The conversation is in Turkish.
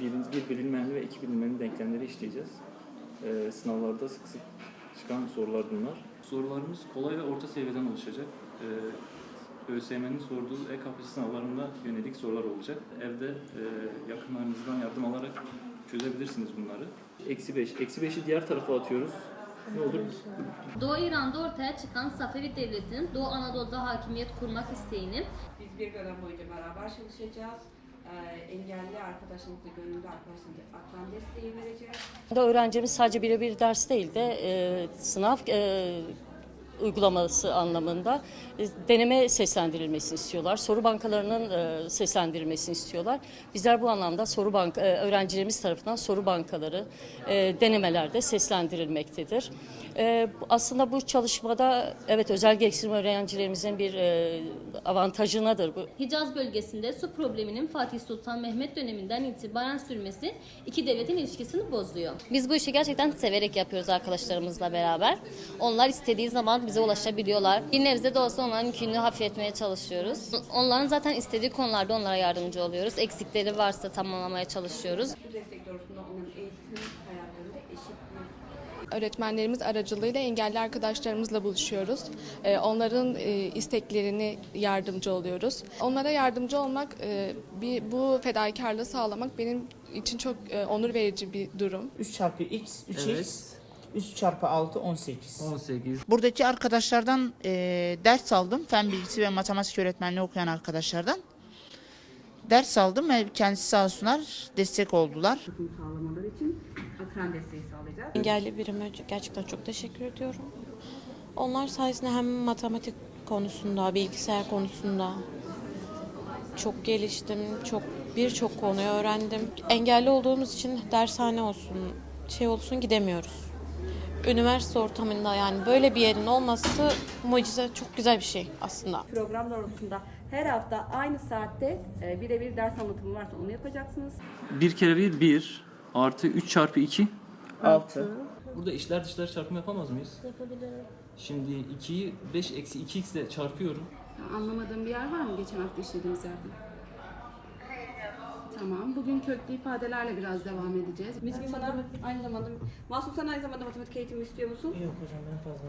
bir, bir bilinmeyenli ve iki bilinmeyenli denklemleri işleyeceğiz. Ee, sınavlarda sık sık çıkan sorular bunlar. Sorularımız kolay ve orta seviyeden oluşacak. Ee, ÖSYM'nin sorduğu e-KPSS sınavlarında yönelik sorular olacak. Evde e, yakınlarınızdan yardım alarak çözebilirsiniz bunları. Eksi 5. Eksi 5'i diğer tarafa atıyoruz. Ne olur? Doğu İran'da ortaya çıkan Safevi Devleti'nin Doğu Anadolu'da hakimiyet kurmak isteğini Biz bir dönem boyunca beraber çalışacağız. Ee, engelli arkadaşımızla, gönüllü arkadaşımızla akran desteği vereceğiz. Öğrencimiz sadece birebir ders değil de e, sınav e, uygulaması anlamında e, deneme seslendirilmesini istiyorlar. Soru bankalarının e, seslendirilmesini istiyorlar. Bizler bu anlamda soru bank e, öğrencilerimiz tarafından soru bankaları denemelerde seslendirilmektedir. E, bu- aslında bu çalışmada evet özel gereksinim öğrencilerimizin bir e, avantajınadır bu. Hicaz bölgesinde su probleminin Fatih Sultan Mehmet döneminden itibaren sürmesi iki devletin ilişkisini bozuyor. Biz bu işi gerçekten severek yapıyoruz arkadaşlarımızla beraber. Onlar istediği zaman bize ulaşabiliyorlar. Bir nebze de olsa onların yükünü hafifletmeye çalışıyoruz. Onların zaten istediği konularda onlara yardımcı oluyoruz. Eksikleri varsa tamamlamaya çalışıyoruz. Bu destek doğrultusunda onların eğitim hayatlarında eşitlik Öğretmenlerimiz aracılığıyla engelli arkadaşlarımızla buluşuyoruz. Ee, Onların e, isteklerini yardımcı oluyoruz. Onlara yardımcı olmak, e, bir bu fedakarlığı sağlamak benim için çok e, onur verici bir durum. 3 çarpı x, 3x, Evet. 3 çarpı 6, 18. 18. Buradaki arkadaşlardan e, ders aldım. Fen bilgisi ve matematik öğretmenliği okuyan arkadaşlardan. Ders aldım ve kendisi sağ olsunlar destek oldular. sağlamaları için akran desteği sağlayacağız. Engelli birime gerçekten çok teşekkür ediyorum. Onlar sayesinde hem matematik konusunda, bilgisayar konusunda çok geliştim. Çok birçok konuyu öğrendim. Engelli olduğumuz için dershane olsun, şey olsun gidemiyoruz. Üniversite ortamında yani böyle bir yerin olması mucize çok güzel bir şey aslında. Program doğrultusunda her hafta aynı saatte e, birebir ders anlatımı varsa onu yapacaksınız. 1 kere 1 1 artı 3 çarpı 2 6. Burada işler dışlar çarpımı yapamaz mıyız? Yapabilirim. Şimdi 2'yi 5 eksi 2x ile çarpıyorum. Anlamadığım bir yer var mı geçen hafta işlediğimiz yerde? Tamam. Bugün köklü ifadelerle biraz devam edeceğiz. Miskin sana aynı zamanda, Masum sen aynı zamanda matematik eğitimi istiyor musun? Yok hocam ben fazla